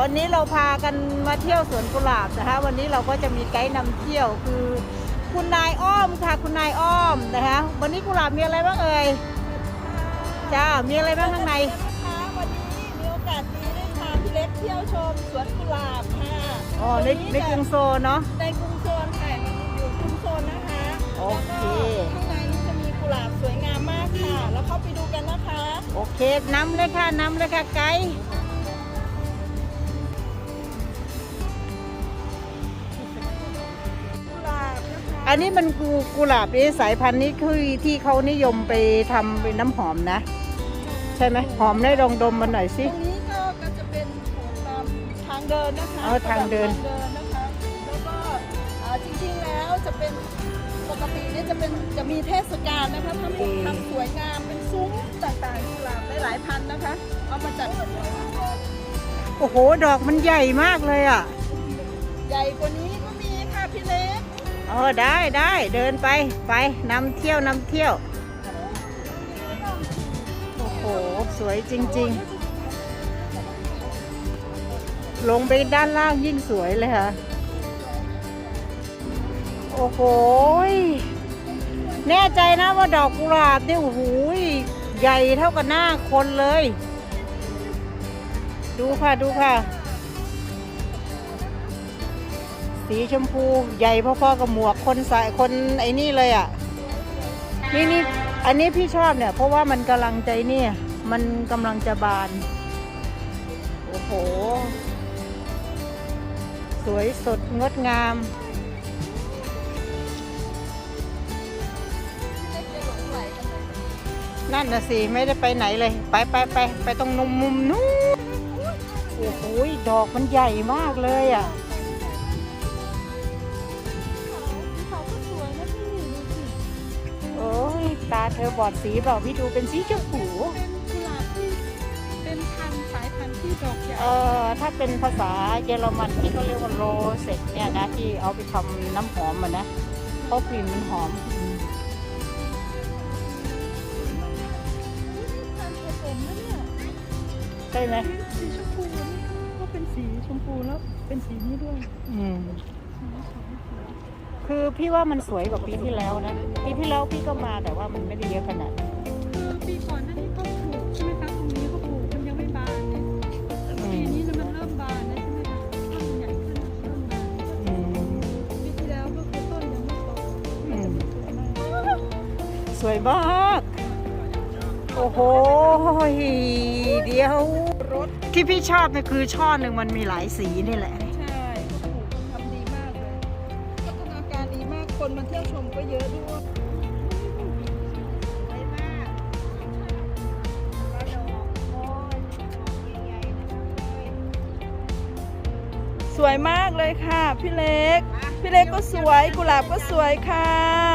วันนี้เราพากันมาเที่ยวสวนกุหลาบนะคะ วันนี้เราก็จะมีไกด์นำเที่ยวคือ คุณนายอ้อมค่ะ คุณนายอ้อมนะคะ วันนี้กุหลาบมีอะไรบ้างเอ่ยจ้ามีอะไรบ้างข้างในนะคะวันนี้มีโอกาสดีได้พาพี่เล็กเที่ยวชมสวนกุหลาบค่ะอ๋อในในกรุงโซลเนาะในกรุงโซนค่ะมันอยู่กรุงโซนนะคะโอเคแล้วก็ข้างในนี้จะมีกุหลาบสวยงามมากค่ะ แล้วเข้าไปดูกันนะคะ โอเคนำเลยค่ะนำเลยค่ะไกด์ อันนี้มันกูกุหลาบนี่สายพันธุ์นี้คือที่เขานิยมไปทำเป็นน้ำหอมนะ ใช่ไหมหอมได้ลองดมมันหน่อยสิตรงนี้ก็ก็จะเป็นตามทางเดินนะคะอ๋อทางเดิน ทางเดินนะคะ แล้วก็อ่าจริงๆแล้วจะเป็นปกติเนี่ยจะเป็นจะมีเทศกาลนะคะทำทำสวยงามเป็นซุ้มต่างๆกุหลาบหลายๆพันนะคะ เอามาจัดโอ้โห ดอกมันใหญ่มากเลยอะ ใหญ่กว่านี้ก็มีค่ะพี่เล็ก เออได้ได้เดินไปไปนำเที่ยวนำเที่ยว โอ้โห สวยจริง ๆ ลงไปด้านล่างยิ่งสวยเลยค่ะ โอ้โห แน่ใจนะว่าดอกกุหลาบเนี่ยโอ้โหยใหญ่เท่ากับหน้าคนเลย ดูค่ะดูค่ะ สีชมพูใหญ่พอๆกับหมวกคนใสายคนไอ้นี่เลยอะนี่นี่อันนี้พี่ชอบเนี่ย เพราะว่ามันกำลังใจเนี่ยมันกำลังจะบาน โอ้โห สวยสดงดงามนั่นนะสิ ไม่ได้ไปไหนเลย ไปไปไปไปตรงนุมมุมนู้นโอ้โหดอกมันใหญ่มากเลยอะ เธอบอดสีเปล่าพี่ดูเป็นสีชมพูเป็นกุหลาบที่เป็นพันธุ์สายพันธุ์ที่ดอกใหญ่เอ่อถ้าเป็นภาษาเยอรมันที่เขาเรียกว่าโรเซตเนี่ยนะที่เอาไปทำน้ำหอมมันนะเพราะกลิ่นมันหอมอืมพันธุ์ผสมนะเนี่ยใช่ไหมสีชมพูนี่ก็เป็นสีชมพูแล้วเป็นสีนี้ด้วย อืม คือพี่ว่ามันสวยกว่าปีที่แล้วนะปีที่แล้วพี่ก็มาแต่ว่ามันไม่ได้เยอะขนาดนั้นคือปีก่อนหน้านี้เขาปลูกใช่ไหมคะตรงนี้เขาปลูกมันยังไม่บานเนี่ยอืปีมนี้เนี่ยมันเริ่มบานแล้วใช่ไหมคะต้นใหญ่ขึ้นเริ่มบานอืมปีที่แล้วก็คือต้นยังไม่โตอืมสวยมากสวยมากโอ้โหเดียว รถที่พี่ชอบเนี่ยคือช่อหนึ่งมันมีหลายสีนี่แหละ สวยกุหลาบก็สวยค่ะ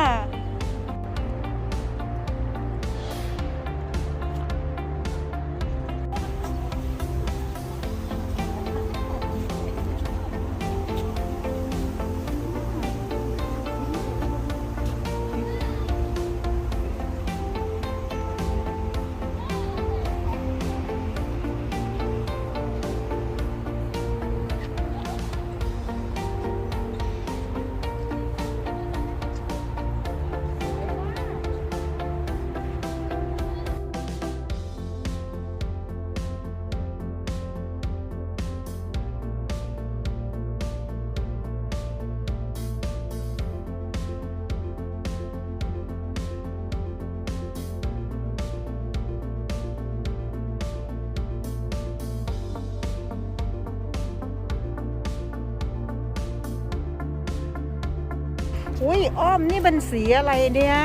อุ้ยอ้อมนี่มันสีอะไรเนี่ย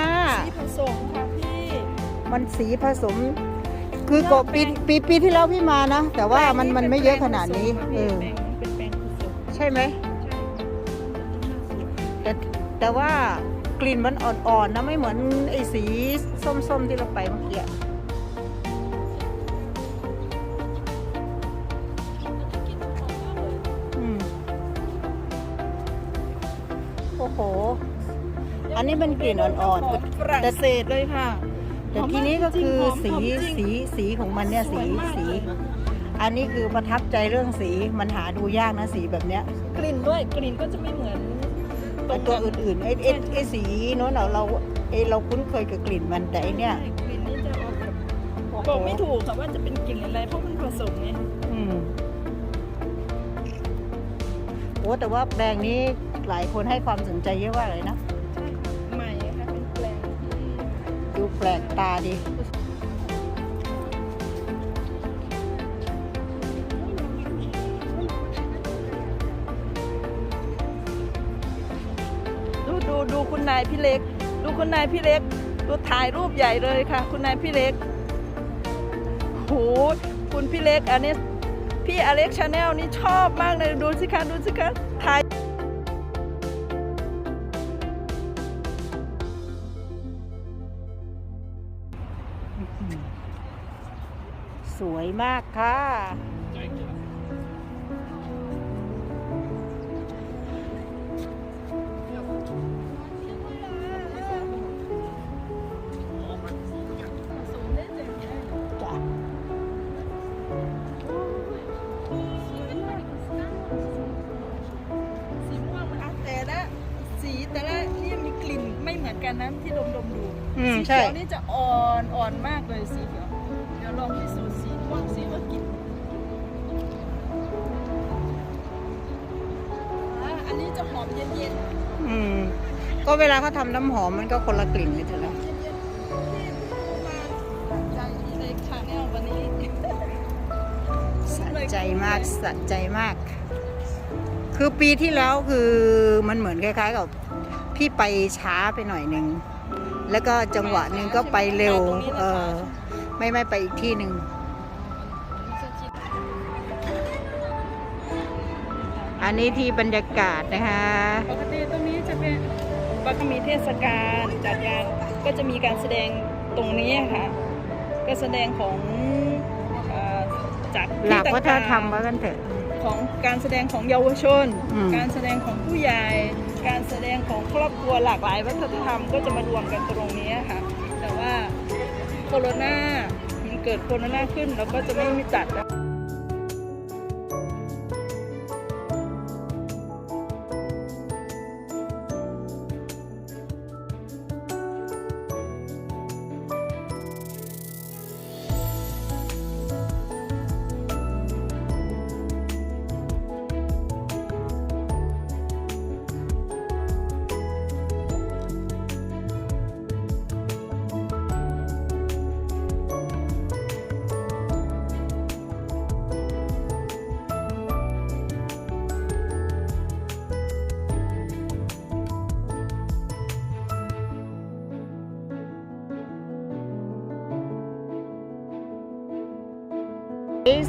สีผสมค่ะพี่มันสีผสม คือก็ปีปีปีที่แล้วพี่มานะ แต่ว่ามันมันไม่เยอะขนาดนี้เออเป็นแปลงผสมใช่ไหมแต่แต่ว่ากลิ่นมันอ่อนๆนะไม่เหมือนไอ้สีส้มๆที่เราไปเมื่อกี้อะอืมโอ้โห อันนี้มันกลิ่นอ่อนๆฝรั่งเศสเลยค่ะ แต่ทีนี้ก็คือสีหอมจริงสีสีของมันเนี่ยสสีวยมากสีเลยอันนี้คือประทับใจเรื่องสีมันหาดูยากนะสีแบบเนี้ยกลิ่นด้วยกลิ่นก็จะไม่เหมือนไอตัวอื่นๆไอไอไอสีโน้นเราเราไอเราคุ้นเคยกับกลิ่นมันแต่ไอเนี้ยใช่กลิ่นนี้จะออกแบบโอ้โหบอกไม่ถูกค่ะว่าจะเป็นกลิ่นอะไรเพราะมันผสมไงอืมโอ้แต่ว่าแปลงนี้หลายคนให้ความสนใจเยอะมากเลยนะ แปลกตาดีดูดูดูคุณนายพี่เล็ก ดูคุณนายพี่เล็ก ดูถ่ายรูปใหญ่เลยค่ะ คุณนายพี่เล็กโหคุณพี่เล็กอันนี้พี่อเล็กชาแนลนี่ชอบมากเลย ดูสิคะ ดูสิคะถ่าย มากค่ะจ้ะสีม่วงนะคะแต่ละสีแต่ละนี่มีกลิ่นไม่เหมือนกันนะที่ดมดมๆดูอืมสีใช่ เขียวนี่จะอ่อนอ่อนมากเลยสีเขียว เย็นๆอืม ก็เวลาเขาทำน้ำหอมมันก็คนละกลิ่นเลยเถอะนะสะใจมากสะใจมาก คือปีที่แล้วคือมันเหมือนคล้าย ๆ กับ พี่ไปช้าไปหน่อยหนึ่ง แล้วก็จังหวะหนึ่งก็ไปเร็ว เออ ไม่ไม่ไปอีกที่หนึ่ง อันนี้ที่บรรยากาศนะคะ ปกติตรงนี้จะเป็นก็จะมีเทศกาลจัดงานก็จะมีการแสดงตรงนี้ค่ะ ก็แสดงของเอ่อจากหลักที่วัฒนธรรมต่างๆ ว่ากันเถอะ ของการแสดงของเยาวชน อืม การแสดงของผู้ใหญ่ การแสดงของครอบครัวหลากหลายวัฒนธรรมก็จะมารวมกันตรงนี้ค่ะ แต่ว่าโคโรนามันเกิดโคโรนาขึ้นเราก็จะไม่มีจัดแล้ว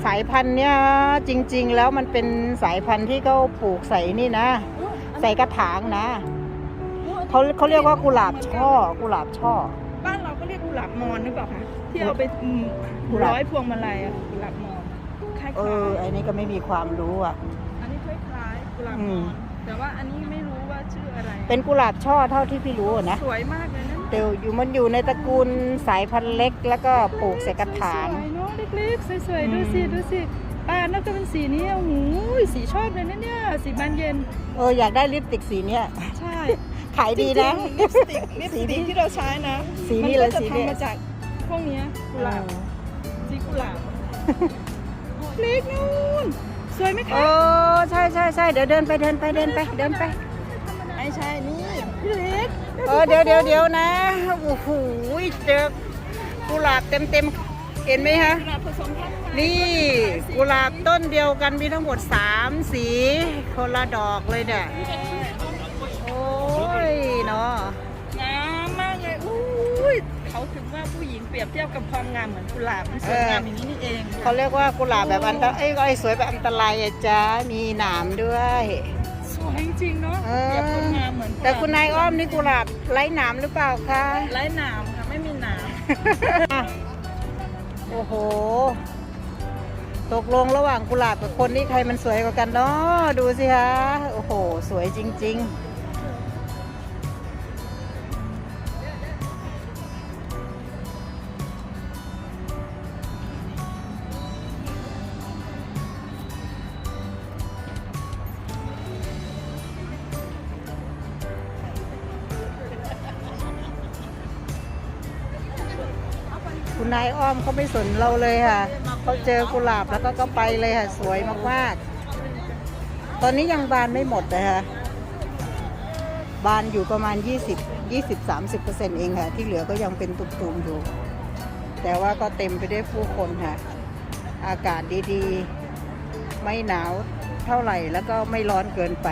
สายพันธุ์เนี่ยจริง ๆ แล้วมันเป็นสายพันธุ์ที่เขาปลูกใส่นี่นะ ใส่กระถางนะเขาเขาเรียกว่ากุหลาบช่อกุหลาบช่อ บ้านเราก็เรียกกุหลาบมอนหรือเปล่าคะที่เอาไปอืมกุหลาบร้อยพวงมาลัยอะกุหลาบมอนคล้ายๆเออไอ้นี่ก็ไม่มีความรู้อะอันนี้คล้ายๆกุหลาบอืมอมนแต่ว่าอันนี้ไม่รู้ว่าชื่ออะไร เป็นกุหลาบช่อเท่าที่พี่รู้อะนะสวยมากเลยนะแต่อยู่มันอยู่ในตระกูลสายพันธุ์เล็ก แล้วก็ปลูกใส่กระถาง สวยๆเนาะเล็กๆ สวยอืมๆดูสิ ดูสิป้าน่าจะเป็นสีนี้โอ้โหสีชอบเลยนะเนี่ย สีบานเย็น เอออยากได้ลิปสติกสีเนี้ย ใช่ ขายดีนะจริงๆลิปสติกลิปสติกที่เราใช้นะสีนี้เลยมัก็จะสีนี้ทำมาจากพวกเนี้ยกุหลาบสีกุหลาบเล็กนู่นสวยไหมเอคะอใช่ใช่ใช่เดี๋ยวเดินไปเดินไปเดินไปเดินไปไม่ใช่นี่พี่เล็กเออเดี๋ยวเดี๋ยวเดี๋ยวนะโอ้โหเจอกุหลาบเต็มเต็มๆ เห็นไหมฮะกุหลาบผสมพันธุ์นี่กุหลาบต้นเดียวกันมีทั้งหมด3สีคนละดอกเลยเนี่ยโอ้ยเนาะงามมากเลยอุ้ยเขาถึงว่าผู้หญิงเปรียบเทียบกับความงามเหมือนกุหลาบมันสวยงามอย่างนี้นี่เองเขาเรียกว่ากุหลาบแบบอันตรายเอ้ยไอ้สวยแบบอันตรายอะจ้ามีหนามด้วยสวยจริงๆเนาะเออเปรียบความงามเหมือนกุหลาบแต่คุณนายอ้อมนี่กุหลาบไร้หนามหรือเปล่าคะไร้หนามค่ะไม่มีหนาม โอ้โห ตกลงระหว่างกุหลาบกับคนนี่ใครมันสวยกว่ากันเนาะดูสิคะ โอ้โห สวยจริง ๆุณนายอ้อมเขาไม่สนเราเลยค่ะเขาเจอกุหลาบแล้วก็ก็ไปเลยค่ะ สวยมากๆ ตอนนี้ยังบานไม่หมดนะคะบานอยู่ประมาณ 20 20 30เปอร์เซ็นต์เองค่ะ ที่เหลือก็ยังเป็นตุ่มๆอยู่ แต่ว่าก็เต็มไปได้วยผู้คนค่ะ อากาศดีๆ ไม่หนาวเท่าไหร่แล้วก็ไม่ร้อนเกินไป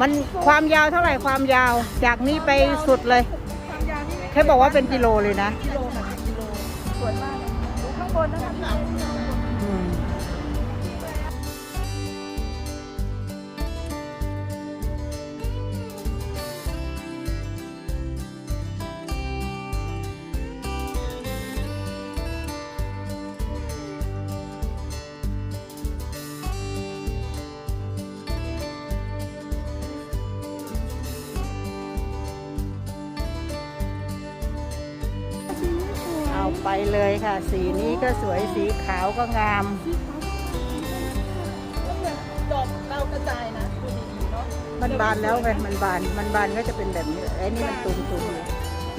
มันความยาวเท่าไหร่ความยาว จากนี้ไปสุดเลยความยาวนี่แค่บอกว่าเป็นกิโลเลยนะ กิโลค่ะเป็นกิโลสวยมากเลยดูข้างบนนะคะ ก็งาม ดอกดาวกระจายนะดูดีๆเนาะมันบานแล้วไงมันบานมันบานก็จะเป็นแบบนี้ไอ้นี่มันตุ่มตุ่ม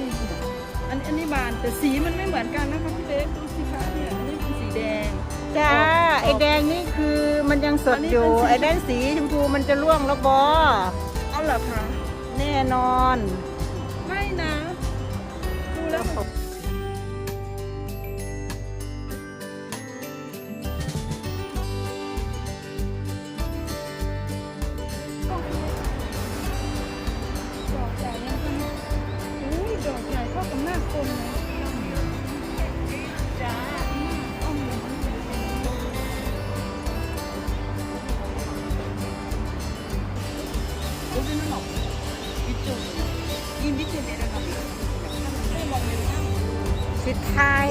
ๆ อันอันนี้บานแต่สีมันไม่เหมือนกันนะคะพี่เล็กดูสิคะเนี่ยอันนี้เป็นสีแดง จ้าไอ้แดงนี่คือมันยังสดอยู่ อันนี้เป็นสีไอ้ด้านสีชมพูมันจะร่วงแล้วบอเอาเหรอคะแน่นอนไม่นะดูแล้วชิด ไทย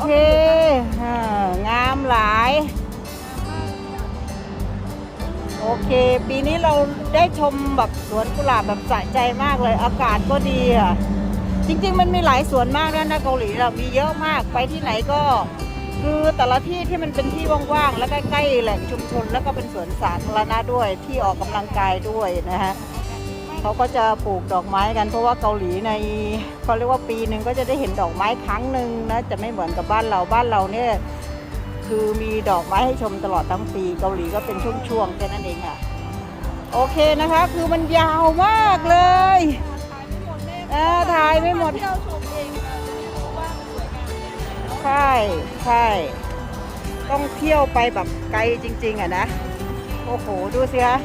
เคอ่างามหลาย โอเค ปีนี้เราได้ชมแบบสวนกุหลาบแบบสะใจมากเลย อากาศก็ดีอะ จริง ๆ มันมีหลายสวนมากนะนะเกาหลีเรามีเยอะมาก ไปที่ไหนก็ คือแต่ละที่ที่มันเป็นที่ว่างๆ แล้วใกล้ๆแหล่งชุมชน แล้วก็เป็นสวนสาธารณะด้วย ที่ออกกำลังกายด้วยนะฮะ เขาก็จะปลูกดอกไม้กันเพราะว่าเกาหลีในเขาเรียกว่าปีหนึ่งก็จะได้เห็นดอกไม้ครั้งหนึ่งนะจะไม่เหมือนกับบ้านเราบ้านเราเนี่ยคือมีดอกไม้ให้ชมตลอดทั้งปี เกาหลีก็เป็นช่วงๆแค่นั้นเองค่ะ โอเคนะคะ คือมันยาวมากเลยเออถ่ายไม่หมดเที่ยวชมเองค่ะจะได้รู้ว่ามันสวยงามยังไงเนาะใช่ใช่ต้องเที่ยวไปแบบไกลจริง ๆอะนะโอ้โหดูสิคะ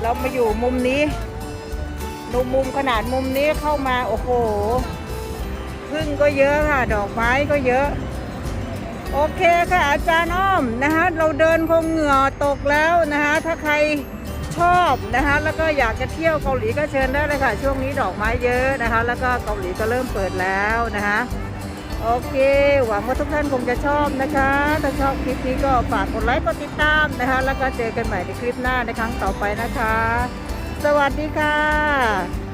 เรามาอยู่มุมนี้ ดูมุมขนาดมุมนี้เข้ามาโอ้โหพึ่งก็เยอะค่ะ ดอกไม้ก็เยอะ โอเคค่ะอาจารย์อ้อมนะคะเราเดินคงเหงื่อตกแล้วนะคะถ้าใครชอบนะคะแล้วก็อยากจะเที่ยวเกาหลีก็เชิญได้เลยค่ะ ช่วงนี้ดอกไม้เยอะนะคะ แล้วก็เกาหลีก็เริ่มเปิดแล้วนะคะโอเค หวังว่าทุกท่านคงจะชอบนะคะ ถ้าชอบคลิปนี้ก็ฝากกดไลค์กดติดตามนะคะ แล้วก็เจอกันใหม่ในคลิปหน้าในครั้งต่อไปนะคะ สวัสดีค่ะ